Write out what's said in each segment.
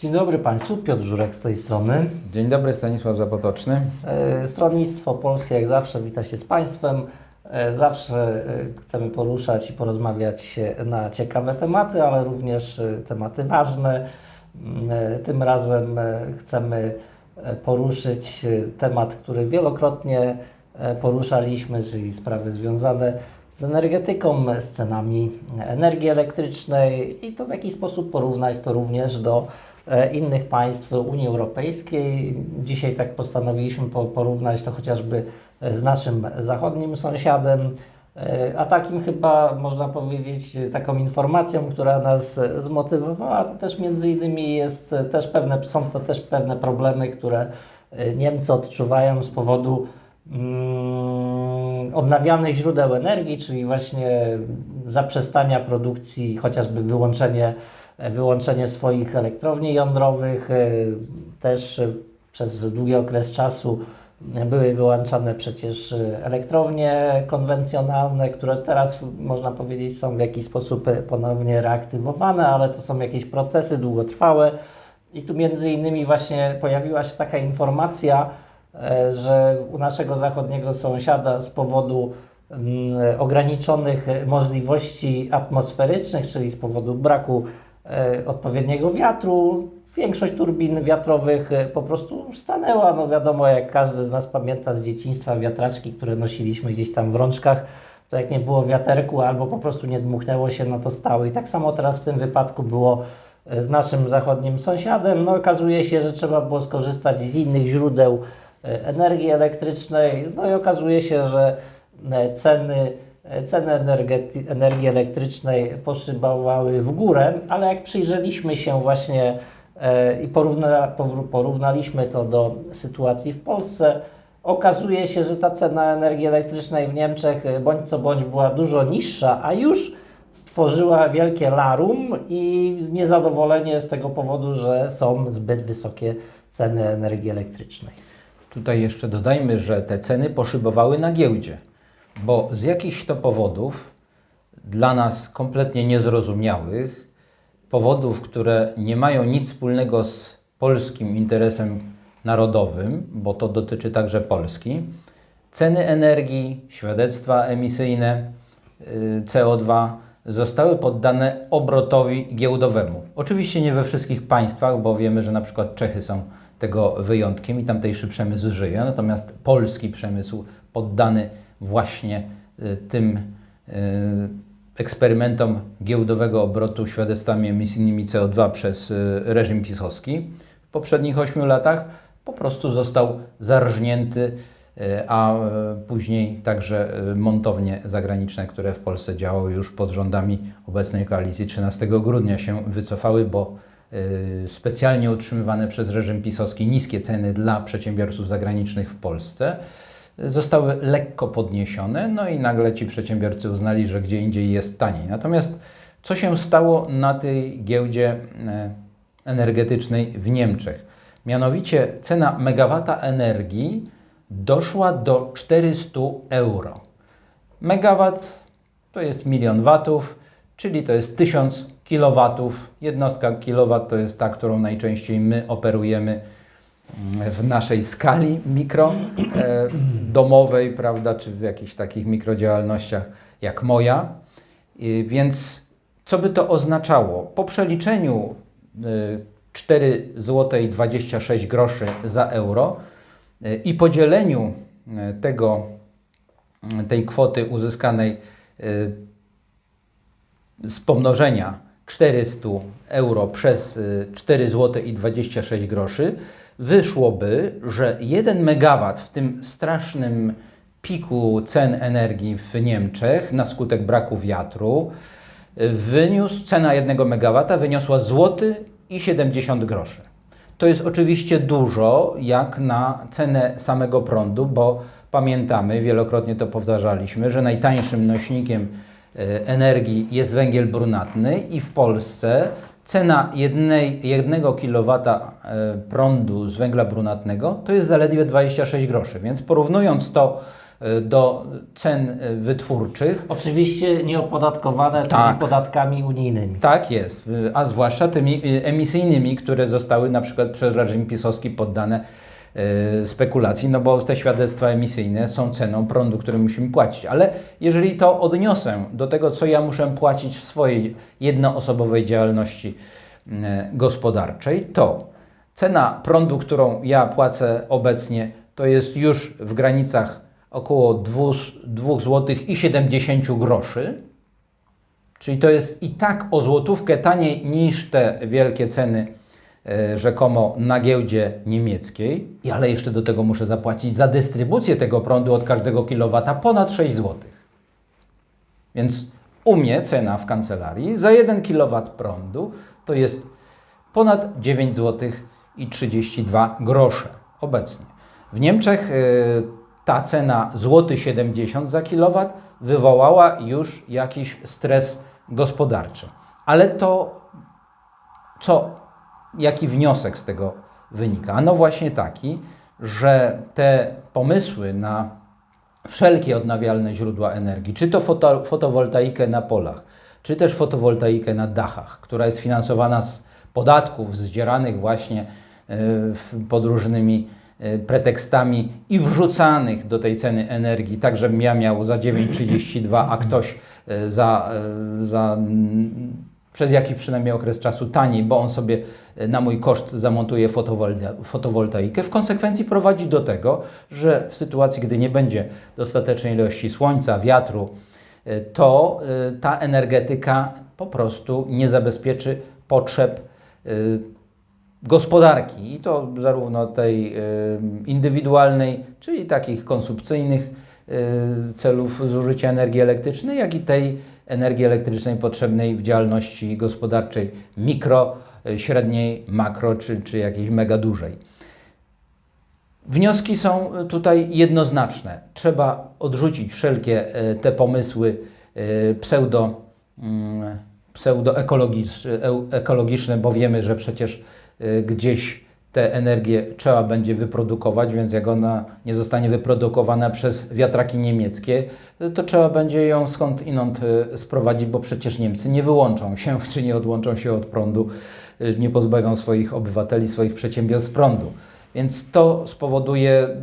Dzień dobry Państwu, Piotr Żurek z tej strony. Dzień dobry, Stanisław Zapotoczny. E, Stronnictwo Polskie jak zawsze wita się z Państwem. E, Zawsze e, chcemy poruszać i porozmawiać na ciekawe tematy, ale również tematy ważne. Mm, Tym razem chcemy poruszyć temat, który wielokrotnie poruszaliśmy, czyli sprawy związane z energetyką, z cenami energii elektrycznej i to w jakiś sposób porównać to również do innych państw Unii Europejskiej. Dzisiaj tak postanowiliśmy po- porównać to chociażby e, z naszym zachodnim sąsiadem, e, a takim chyba można powiedzieć e, taką informacją, która nas e, zmotywowała, to też między innymi jest e, też pewne, są to też pewne problemy, które e, Niemcy odczuwają z powodu mm, odnawialnych źródeł energii, czyli właśnie zaprzestania produkcji, chociażby wyłączenie, e, wyłączenie swoich elektrowni jądrowych, e, też e, przez długi okres czasu były wyłączane przecież e, elektrownie konwencjonalne, które teraz można powiedzieć są w jakiś sposób ponownie reaktywowane, ale to są jakieś procesy długotrwałe. I tu między innymi właśnie pojawiła się taka informacja, że u naszego zachodniego sąsiada z powodu mm, ograniczonych możliwości atmosferycznych, czyli z powodu braku odpowiedniego wiatru, większość turbin wiatrowych e, po prostu stanęła. No wiadomo, jak każdy z nas pamięta z dzieciństwa wiatraczki, które nosiliśmy gdzieś tam w rączkach, to jak nie było wiaterku albo po prostu nie dmuchnęło się, no to stały. I tak samo teraz w tym wypadku było e, z naszym zachodnim sąsiadem. No okazuje się, że trzeba było skorzystać z innych źródeł e, energii elektrycznej. No i okazuje się, że e, ceny, e, ceny energety, energii elektrycznej poszybowały w górę, ale jak przyjrzeliśmy się właśnie e, i porówna, poró- porównaliśmy to do sytuacji w Polsce, okazuje się, że ta cena energii elektrycznej w Niemczech e, bądź co bądź była dużo niższa, a już stworzyła wielkie larum i niezadowolenie z tego powodu, że są zbyt wysokie ceny energii elektrycznej. Tutaj jeszcze dodajmy, że te ceny poszybowały na giełdzie, bo z jakichś to powodów, dla nas kompletnie niezrozumiałych, powodów, które nie mają nic wspólnego z polskim interesem narodowym, bo to dotyczy także Polski, ceny energii, świadectwa emisyjne y, CO2 zostały poddane obrotowi giełdowemu. Oczywiście nie we wszystkich państwach, bo wiemy, że na przykład Czechy są tego wyjątkiem i tamtejszy przemysł żyje, natomiast polski przemysł poddany właśnie y, tym y, eksperymentom giełdowego obrotu świadectwami emisyjnymi CO2 przez y, reżim pisowski. W poprzednich ośmiu latach po prostu został zarżnięty, a później także montownie zagraniczne, które w Polsce działały już pod rządami obecnej koalicji 13 grudnia się wycofały, bo specjalnie utrzymywane przez reżim pisowski niskie ceny dla przedsiębiorców zagranicznych w Polsce zostały lekko podniesione, no i nagle ci przedsiębiorcy uznali, że gdzie indziej jest taniej. Natomiast co się stało na tej giełdzie e, energetycznej w Niemczech? Mianowicie cena megawata energii doszła do 400 euro. Megawat to jest milion watów, czyli to jest 1000 kilowatów. Jednostka kilowat to jest ta, którą najczęściej my operujemy w naszej skali mikro e, prawda, czy w jakichś takich mikrodziałalnościach jak moja. Więc co by to oznaczało? Po przeliczeniu y, 4 zł 26 groszy za euro y, i podzieleniu tego, tej kwoty uzyskanej z pomnożenia 400 euro przez y, 4 zł i 26 groszy wyszłoby, że 1 megawat w tym strasznym piku cen energii w Niemczech na skutek braku wiatru y, wyniósł, cena 1 megawata wyniosła złoty i 70 groszy. To jest oczywiście dużo jak na cenę samego prądu, bo pamiętamy, wielokrotnie to powtarzaliśmy, że najtańszym nośnikiem e, energii jest węgiel brunatny i w Polsce cena jednej, jednego kilowata e, prądu z węgla brunatnego to jest zaledwie 26 groszy. Więc porównując to e, do cen e, wytwórczych. Oczywiście nieopodatkowane Tak. tymi podatkami unijnymi. Tak jest, a zwłaszcza tymi emisyjnymi, które zostały na przykład przez reżim pisowski poddane spekulacji, no bo te świadectwa emisyjne są ceną prądu, który musimy płacić. Ale jeżeli to odniosę do tego, co ja muszę płacić w swojej jednoosobowej działalności y, gospodarczej, to cena prądu, którą ja płacę obecnie, to jest już w granicach około 2 zł i 70 groszy. Czyli to jest i tak o złotówkę taniej niż te wielkie ceny rzekomo na giełdzie niemieckiej, ale jeszcze do tego muszę zapłacić za dystrybucję tego prądu od każdego kilowata ponad 6 zł. Więc u mnie cena w kancelarii za 1 kW prądu to jest ponad 9 zł i 32 grosze obecnie. W Niemczech y, ta cena złoty 70 za kilowat wywołała już jakiś stres gospodarczy. Ale to co, jaki wniosek z tego wynika? Ano właśnie taki, że te pomysły na wszelkie odnawialne źródła energii, czy to foto, fotowoltaikę na polach, czy też fotowoltaikę na dachach, która jest finansowana z podatków zdzieranych właśnie e, pod różnymi e, pretekstami i wrzucanych do tej ceny energii, tak żebym ja miał za 9,32, a ktoś e, za, za przez jakiś przynajmniej okres czasu taniej, bo on sobie e, na mój koszt zamontuje fotowolta- fotowoltaikę, w konsekwencji prowadzi do tego, że w sytuacji, gdy nie będzie dostatecznej ilości słońca, wiatru, e, to e, ta energetyka po prostu nie zabezpieczy potrzeb gospodarki. I to zarówno tej indywidualnej, czyli takich konsumpcyjnych celów zużycia energii elektrycznej, jak i tej energii elektrycznej potrzebnej w działalności gospodarczej mikro, e, średniej, makro czy, czy jakiejś mega dużej. Wnioski są tutaj jednoznaczne. Trzeba odrzucić wszelkie e, te pomysły e, pseudo, mm, pseudoekologiczne, e- ekologiczne, bo wiemy, że przecież e, gdzieś tę energię trzeba będzie wyprodukować, więc jak ona nie zostanie wyprodukowana przez wiatraki niemieckie, to trzeba będzie ją skąd inąd e, sprowadzić, bo przecież Niemcy nie wyłączą się, czy nie odłączą się od prądu, e, nie pozbawią swoich obywateli, swoich przedsiębiorstw prądu. Więc to spowoduje mm,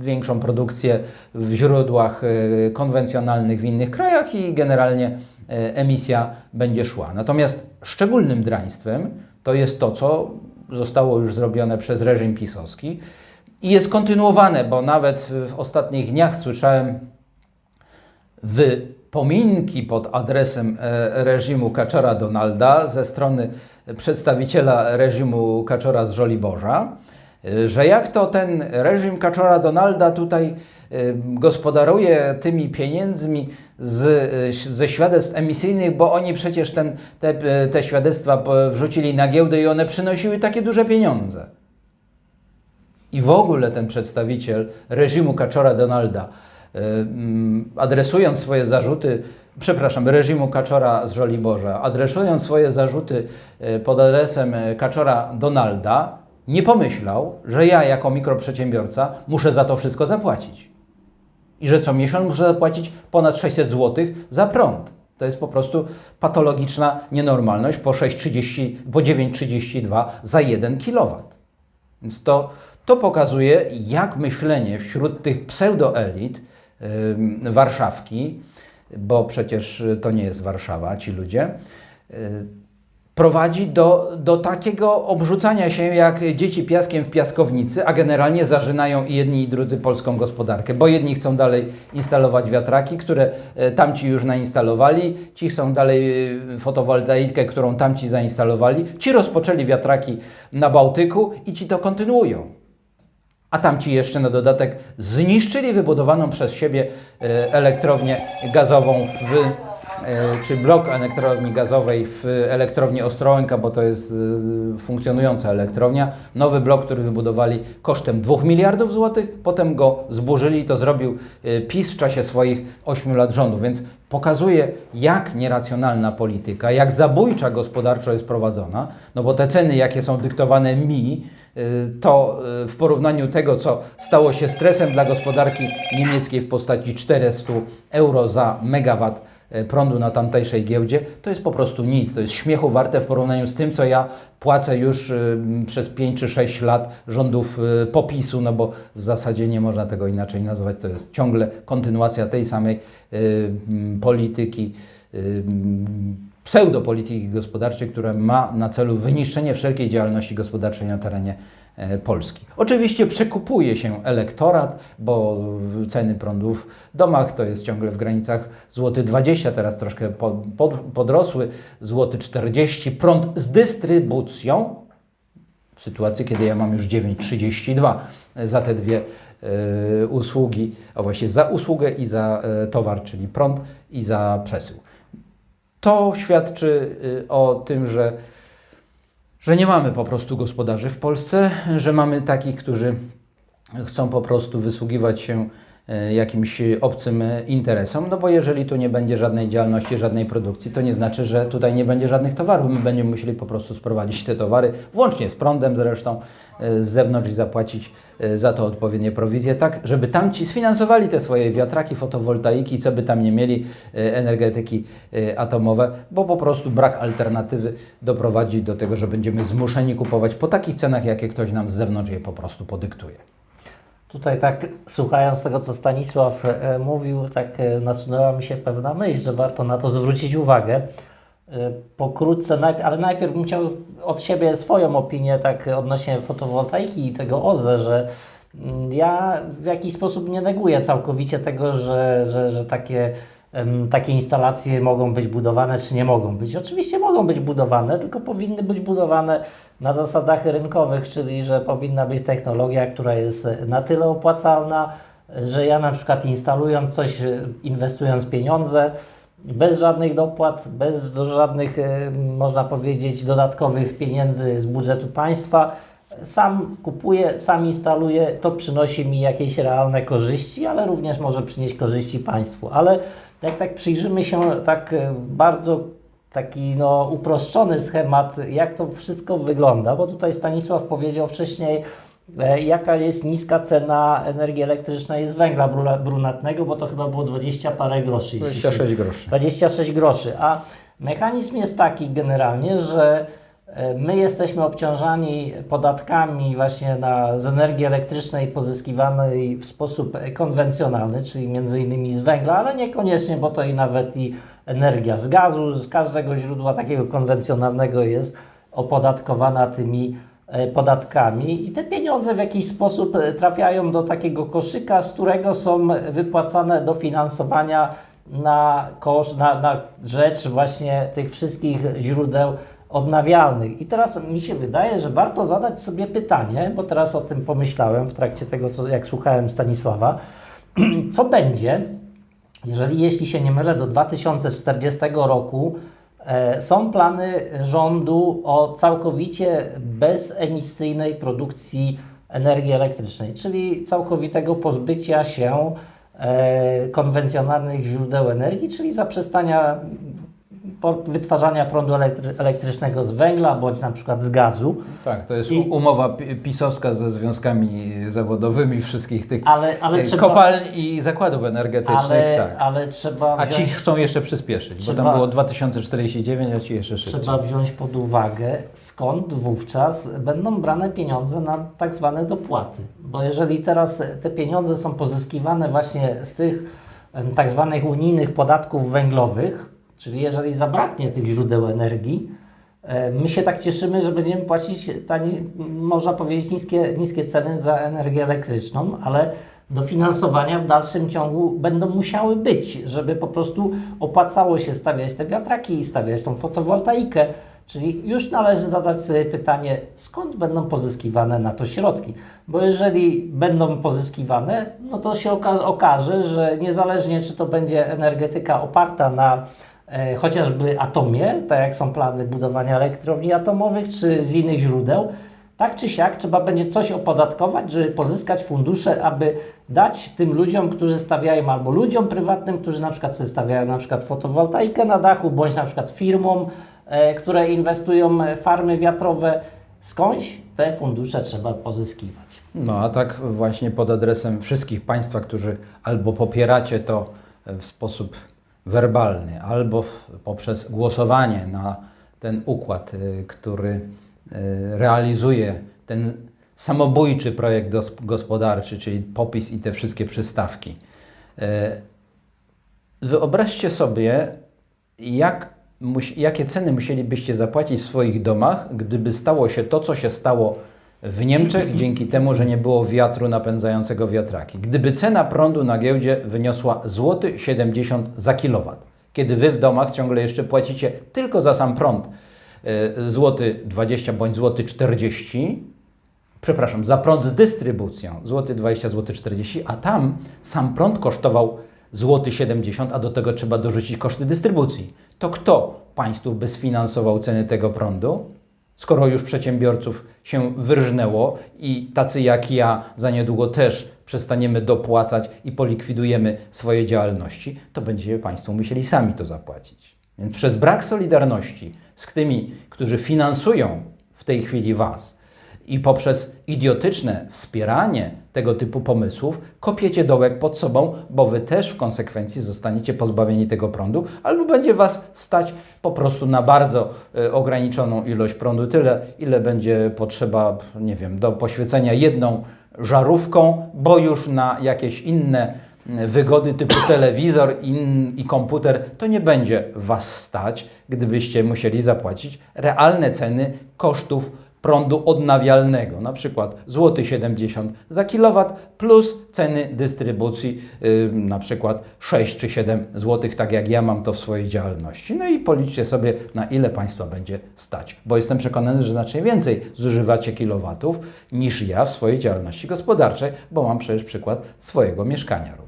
większą produkcję w źródłach e, konwencjonalnych w innych krajach i generalnie emisja będzie szła. Natomiast szczególnym draństwem to jest to, co zostało już zrobione przez reżim pisowski. I jest kontynuowane, bo nawet w ostatnich dniach słyszałem wypominki pod adresem e, reżimu Kaczora Donalda ze strony przedstawiciela reżimu Kaczora z Żoliborza, e, że jak to ten reżim Kaczora Donalda tutaj gospodaruje tymi pieniędzmi z, e, ze świadectw emisyjnych, bo oni przecież ten, te, e, te świadectwa wrzucili na giełdę i one przynosiły takie duże pieniądze. I w ogóle ten przedstawiciel reżimu Kaczora Donalda, mm, adresując swoje zarzuty, przepraszam, reżimu Kaczora z Żoliborza, adresując swoje zarzuty pod adresem Kaczora Donalda, nie pomyślał, że ja jako mikroprzedsiębiorca muszę za to wszystko zapłacić. I że co miesiąc muszę zapłacić ponad 600 zł za prąd. To jest po prostu patologiczna nienormalność po 6,30, po 9,32 za 1 kW. Więc to, to pokazuje, jak myślenie wśród tych pseudoelit ym, Warszawki, bo przecież to nie jest Warszawa, ci ludzie, y, prowadzi do, do takiego obrzucania się jak dzieci piaskiem w piaskownicy, a generalnie zażynają i jedni i drudzy polską gospodarkę, bo jedni chcą dalej instalować wiatraki, które e, tamci już nainstalowali, ci chcą dalej e, fotowoltaikę, którą tamci zainstalowali, ci rozpoczęli wiatraki na Bałtyku i ci to kontynuują. A tamci jeszcze na dodatek zniszczyli wybudowaną przez siebie e, elektrownię gazową w czy blok elektrowni gazowej w elektrowni Ostrołęka, bo to jest e, funkcjonująca elektrownia. Nowy blok, który wybudowali kosztem 2 miliardów złotych, potem go zburzyli i to zrobił e, PiS w czasie swoich 8 lat rządu, więc pokazuje jak nieracjonalna polityka, jak zabójcza gospodarczo jest prowadzona, no bo te ceny jakie są dyktowane mi, to w porównaniu tego, co stało się stresem dla gospodarki niemieckiej w postaci 400 euro za megawat y, prądu na tamtejszej giełdzie, to jest po prostu nic. To jest śmiechu warte w porównaniu z tym, co ja płacę już y, przez 5 czy 6 lat rządów y, popisu, no bo w zasadzie nie można tego inaczej nazwać. To jest ciągle kontynuacja tej samej polityki. pseudopolityki gospodarczej, która ma na celu wyniszczenie wszelkiej działalności gospodarczej na terenie e, Polski. Oczywiście przekupuje się elektorat, bo ceny prądu w domach to jest ciągle w granicach złoty 20, teraz troszkę pod, pod, podrosły, złoty 40. Prąd z dystrybucją, w sytuacji, kiedy ja mam już 9,32 za te dwie e, usługi, a właściwie za usługę i za e, towar, czyli prąd i za przesył. To świadczy y, o tym, że, że nie mamy po prostu gospodarzy w Polsce, że mamy takich, którzy chcą po prostu wysługiwać się jakimś obcym e, interesom, no bo jeżeli tu nie będzie żadnej działalności, żadnej produkcji, to nie znaczy, że tutaj nie będzie żadnych towarów. My będziemy musieli po prostu sprowadzić te towary, włącznie z prądem zresztą, e, z zewnątrz i zapłacić e, za to odpowiednie prowizje, tak żeby tamci sfinansowali te swoje wiatraki, fotowoltaiki, co by tam nie mieli, e, energetyki e, atomowe, bo po prostu brak alternatywy doprowadzi do tego, że będziemy zmuszeni kupować po takich cenach, jakie ktoś nam z zewnątrz je po prostu podyktuje. Tutaj tak słuchając tego, co Stanisław e, mówił, tak e, nasunęła mi się pewna myśl, że warto na to zwrócić uwagę. E, Pokrótce, ale najpierw bym chciał od siebie swoją opinię tak odnośnie fotowoltaiki i tego OZE, że mm, ja w jakiś sposób nie neguję całkowicie tego, że, że, że takie, takie instalacje mogą być budowane, czy nie mogą być. Oczywiście mogą być budowane, tylko powinny być budowane na zasadach rynkowych, czyli że powinna być technologia, która jest na tyle opłacalna, że ja na przykład instalując coś, inwestując pieniądze, bez żadnych dopłat, bez żadnych, e, można powiedzieć, dodatkowych pieniędzy z budżetu państwa, sam kupuję, sam instaluję, to przynosi mi jakieś realne korzyści, ale również może przynieść korzyści państwu. Ale jak tak przyjrzymy się tak e, bardzo taki no, uproszczony schemat, jak to wszystko wygląda, bo tutaj Stanisław powiedział wcześniej, e, jaka jest niska cena energii elektrycznej z węgla brunatnego, bo to chyba było 20 parę groszy. jeśli się 26 groszy. 26 groszy. A mechanizm jest taki generalnie, że my jesteśmy obciążani podatkami właśnie na, z energii elektrycznej pozyskiwanej w sposób e, konwencjonalny, czyli między innymi z węgla, ale niekoniecznie, bo to i nawet i energia z gazu, z każdego źródła takiego konwencjonalnego jest opodatkowana tymi e, podatkami. I te pieniądze w jakiś sposób e, trafiają do takiego koszyka, z którego są wypłacane dofinansowania na koszt, na, na rzecz właśnie tych wszystkich źródeł odnawialnych. I teraz mi się wydaje, że warto zadać sobie pytanie, bo teraz o tym pomyślałem w trakcie tego, co, jak słuchałem Stanisława, co będzie, jeżeli, jeśli się nie mylę, do 2040 roku e, są plany rządu o całkowicie bezemisyjnej produkcji energii elektrycznej, czyli całkowitego pozbycia się e, konwencjonalnych źródeł energii, czyli zaprzestania wytwarzania prądu elektry- elektrycznego z węgla bądź na przykład z gazu. Tak, to jest I- umowa pi- pisowska ze związkami zawodowymi wszystkich tych Ale, ale e, trzeba, kopalń i zakładów energetycznych. ale, tak. ale trzeba A ci wziąć- chcą jeszcze przyspieszyć, bo Trzeba- tam było 2049, a ci jeszcze szybciej. Trzeba wziąć pod uwagę, skąd wówczas będą brane pieniądze na tak zwane dopłaty. Bo jeżeli teraz te pieniądze są pozyskiwane właśnie z tych tak zwanych unijnych podatków węglowych, czyli jeżeli zabraknie tych źródeł energii, e, my się tak cieszymy, że będziemy płacić tani, można powiedzieć niskie, niskie ceny za energię elektryczną, ale dofinansowania w dalszym ciągu będą musiały być, żeby po prostu opłacało się stawiać te wiatraki i stawiać tą fotowoltaikę. Czyli już należy zadać sobie pytanie, skąd będą pozyskiwane na to środki. Bo jeżeli będą pozyskiwane, no to się oka- okaże, że niezależnie czy to będzie energetyka oparta na chociażby atomie, tak jak są plany budowania elektrowni atomowych, czy z innych źródeł, tak czy siak trzeba będzie coś opodatkować, żeby pozyskać fundusze, aby dać tym ludziom, którzy stawiają, albo ludziom prywatnym, którzy na przykład stawiają na przykład fotowoltaikę na dachu, bądź na przykład firmom, e, które inwestują w farmy wiatrowe, skądś te fundusze trzeba pozyskiwać. No a tak właśnie pod adresem wszystkich Państwa, którzy albo popieracie to w sposób werbalny, albo poprzez głosowanie na ten układ, y, który y, realizuje ten samobójczy projekt gospodarczy, czyli popis i te wszystkie przystawki. Y, Wyobraźcie sobie, jak, jakie ceny musielibyście zapłacić w swoich domach, gdyby stało się to, co się stało w Niemczech, dzięki temu, że nie było wiatru napędzającego wiatraki. Gdyby cena prądu na giełdzie wyniosła złoty 70 za kilowat, kiedy wy w domach ciągle jeszcze płacicie tylko za sam prąd y, złoty 20 bądź złoty 40, przepraszam, za prąd z dystrybucją złoty 20, złoty 40, a tam sam prąd kosztował złoty 70, a do tego trzeba dorzucić koszty dystrybucji. To kto państwu by sfinansował ceny tego prądu? Skoro już przedsiębiorców się wyrżnęło i tacy jak ja za niedługo też przestaniemy dopłacać i polikwidujemy swoje działalności, to będziecie Państwo musieli sami to zapłacić. Więc przez brak solidarności z tymi, którzy finansują w tej chwili Was i poprzez idiotyczne wspieranie tego typu pomysłów kopiecie dołek pod sobą, bo Wy też w konsekwencji zostaniecie pozbawieni tego prądu, albo będzie Was stać po prostu na bardzo e, ograniczoną ilość prądu, tyle ile będzie potrzeba, nie wiem, do poświecenia jedną żarówką, bo już na jakieś inne wygody typu telewizor i komputer, to nie będzie Was stać, gdybyście musieli zapłacić realne ceny kosztów prądu odnawialnego, na przykład złoty 70 za kilowat plus ceny dystrybucji yy, na przykład 6 czy 7 złotych, tak jak ja mam to w swojej działalności. No i policzcie sobie na ile Państwa będzie stać, bo jestem przekonany, że znacznie więcej zużywacie kilowatów niż ja w swojej działalności gospodarczej, bo mam przecież przykład swojego mieszkania.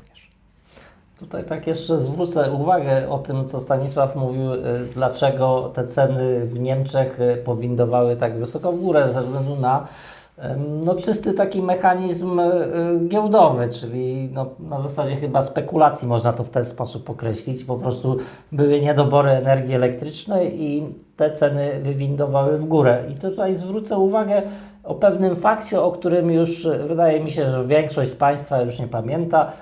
Tutaj tak jeszcze zwrócę uwagę o tym, co Stanisław mówił, y, dlaczego te ceny w Niemczech y, powindowały tak wysoko w górę, ze względu na no, czysty taki mechanizm y, giełdowy, czyli no, na zasadzie chyba spekulacji można to w ten sposób określić. Po prostu były niedobory energii elektrycznej i te ceny wywindowały w górę. I tutaj zwrócę uwagę o pewnym fakcie, o którym już wydaje mi się, że większość z Państwa już nie pamięta.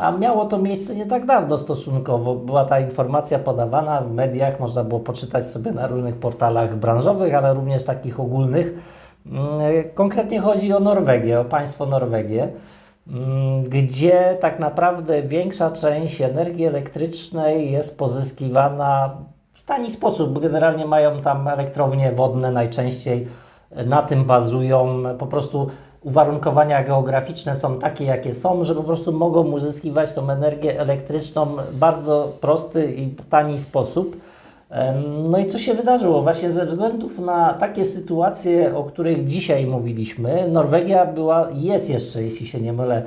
A miało to miejsce nie tak dawno stosunkowo. Była ta informacja podawana w mediach, można było poczytać sobie na różnych portalach branżowych, ale również takich ogólnych. Mm, Konkretnie chodzi o Norwegię, o państwo Norwegię, mm, gdzie tak naprawdę większa część energii elektrycznej jest pozyskiwana w tani sposób. bo Generalnie mają tam elektrownie wodne najczęściej na tym bazują. Po prostu uwarunkowania geograficzne są takie, jakie są, że po prostu mogą uzyskiwać tą energię elektryczną w bardzo prosty i tani sposób. No i co się wydarzyło? Właśnie ze względów na takie sytuacje, o których dzisiaj mówiliśmy, Norwegia była, jest jeszcze, jeśli się nie mylę,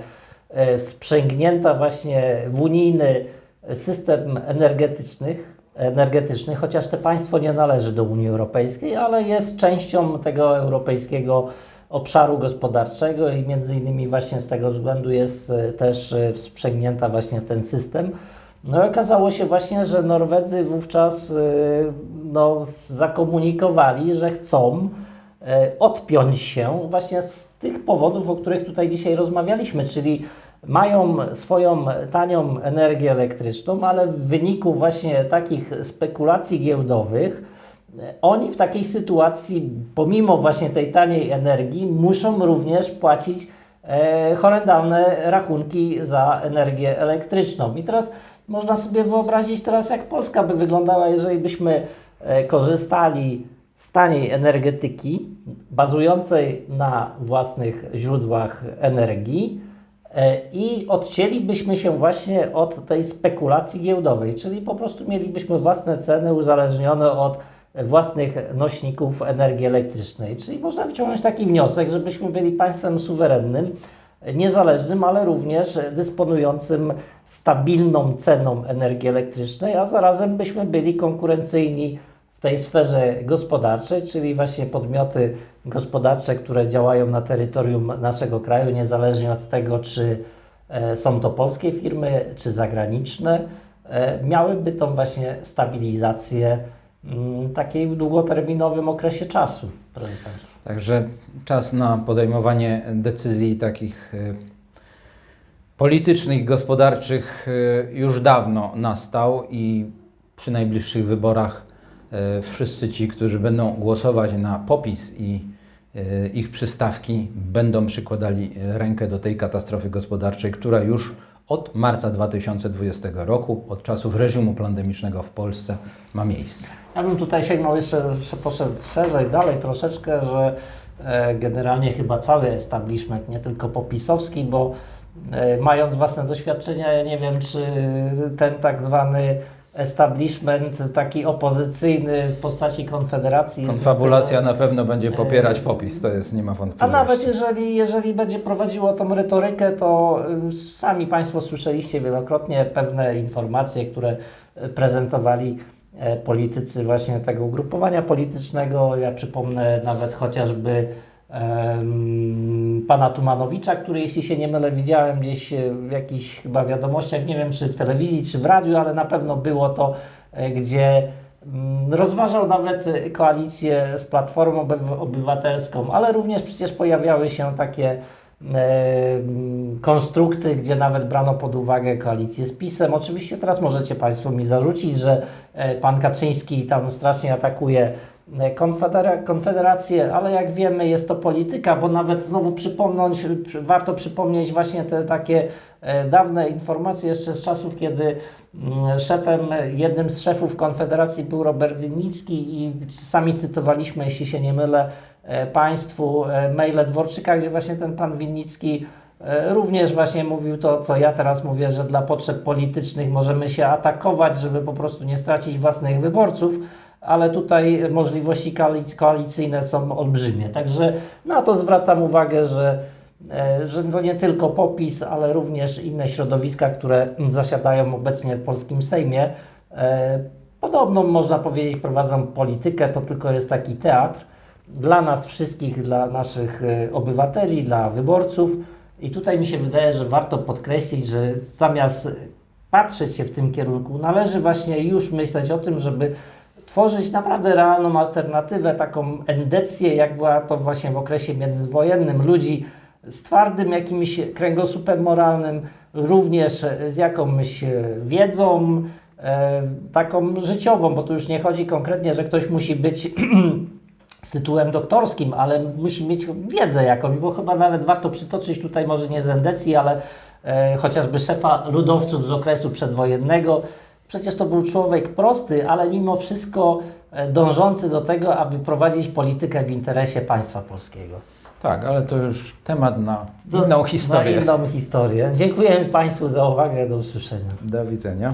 e, sprzęgnięta właśnie w unijny system energetycznych, energetyczny, chociaż to państwo nie należy do Unii Europejskiej, ale jest częścią tego europejskiego obszaru gospodarczego i między innymi właśnie z tego względu jest e, też e, sprzęgnięta właśnie ten system. No i okazało się właśnie, że Norwedzy wówczas e, no, zakomunikowali, że chcą odpiąć się właśnie z tych powodów, o których tutaj dzisiaj rozmawialiśmy, czyli mają swoją tanią energię elektryczną, ale w wyniku właśnie takich spekulacji giełdowych, oni w takiej sytuacji, pomimo właśnie tej taniej energii, muszą również płacić e, horrendalne rachunki za energię elektryczną. I teraz można sobie wyobrazić teraz, jak Polska by wyglądała, jeżeli byśmy e, korzystali z taniej energetyki bazującej na własnych źródłach energii e, i odcięlibyśmy się właśnie od tej spekulacji giełdowej, czyli po prostu mielibyśmy własne ceny uzależnione od własnych nośników energii elektrycznej. Czyli można wyciągnąć taki wniosek, żebyśmy byli państwem suwerennym, niezależnym, ale również dysponującym stabilną ceną energii elektrycznej, a zarazem byśmy byli konkurencyjni w tej sferze gospodarczej, czyli właśnie podmioty gospodarcze, które działają na terytorium naszego kraju, niezależnie od tego, czy e, są to polskie firmy, czy zagraniczne, e, miałyby tą właśnie stabilizację takiej w długoterminowym okresie czasu. Także czas na podejmowanie decyzji takich y, politycznych, gospodarczych y, już dawno nastał i przy najbliższych wyborach y, wszyscy ci, którzy będą głosować na popis i ich przystawki, będą przykładali rękę do tej katastrofy gospodarczej, która już od marca 2020 roku, od czasów reżimu pandemicznego w Polsce, ma miejsce. Ja bym tutaj sięgnął jeszcze, poszedł szerzej, dalej troszeczkę, że e, generalnie chyba cały establishment, nie tylko popisowski, bo e, mając własne doświadczenia, ja nie wiem, czy ten tak zwany establishment taki opozycyjny w postaci Konfederacji Konfabulacja na pewno będzie popierać popis, to jest nie ma a wątpliwości. nawet jeżeli, jeżeli będzie prowadziło tą retorykę, to y, sami Państwo słyszeliście wielokrotnie pewne informacje, które y, prezentowali e, politycy właśnie tego ugrupowania politycznego. Ja przypomnę nawet chociażby pana Tumanowicza, który jeśli się nie mylę widziałem gdzieś e, w jakichś chyba wiadomościach, nie wiem czy w telewizji, czy w radiu, ale na pewno było to, e, gdzie mm, rozważał nawet koalicję z Platformą Obyw- Obywatelską, ale również przecież pojawiały się takie e, konstrukty, gdzie nawet brano pod uwagę koalicję z PiSem. Oczywiście teraz możecie Państwo mi zarzucić, że pan Kaczyński tam strasznie atakuje konfedera- Konfederację, ale jak wiemy jest to polityka, bo nawet znowu przypomnąć, przy- warto przypomnieć właśnie te takie e, dawne informacje jeszcze z czasów, kiedy mm, szefem, jednym z szefów Konfederacji był Robert Winnicki i sami cytowaliśmy, jeśli się nie mylę, e, Państwu e, maile Dworczyka, gdzie właśnie ten pan Winnicki e, również właśnie mówił to, co ja teraz mówię, że dla potrzeb politycznych możemy się atakować, żeby po prostu nie stracić własnych wyborców, ale tutaj możliwości koalic- koalicyjne są olbrzymie. Także na to zwracam uwagę, że, e, że to nie tylko popis, ale również inne środowiska, które zasiadają obecnie w polskim Sejmie. e, Podobną, można powiedzieć, prowadzą politykę, to tylko jest taki teatr dla nas wszystkich, dla naszych e, obywateli, dla wyborców. I tutaj mi się wydaje, że warto podkreślić, że zamiast patrzeć się w tym kierunku, należy właśnie już myśleć o tym, żeby tworzyć naprawdę realną alternatywę, taką endecję, jak była to właśnie w okresie międzywojennym, ludzi z twardym jakimś kręgosłupem moralnym, również z jakąś wiedzą, e, taką życiową, bo tu już nie chodzi konkretnie, że ktoś musi być z tytułem doktorskim, ale musi mieć wiedzę jakąś, bo chyba nawet warto przytoczyć tutaj może nie z endecji, ale e, chociażby szefa ludowców z okresu przedwojennego. Przecież to był człowiek prosty, ale mimo wszystko e, dążący do tego, aby prowadzić politykę w interesie państwa polskiego. Tak, ale to już temat na inną historię. Na inną historię. Dziękujemy Państwu za uwagę. Do usłyszenia. Do widzenia.